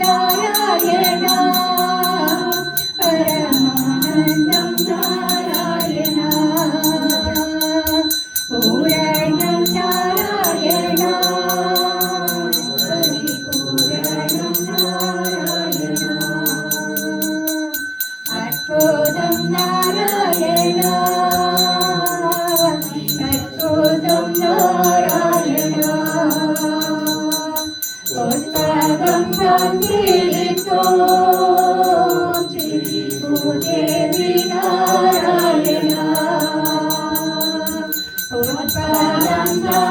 நாராயணா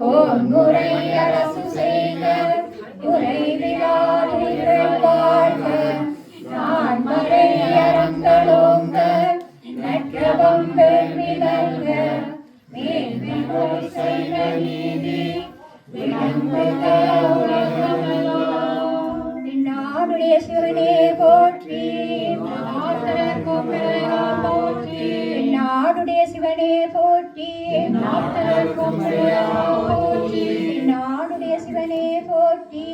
சுரக்கமன்னு அரசு செய்க உரை வாழ்க நான் மறை அறங்களோங்க நற்றவம் நீதி விளங்குக உலகமெல்லாம் நாடுடைய சிவனே போற்றி. நாடுடைய சிவனே போற்றி. போற்றி நாடுடைய சிவனே போற்றி.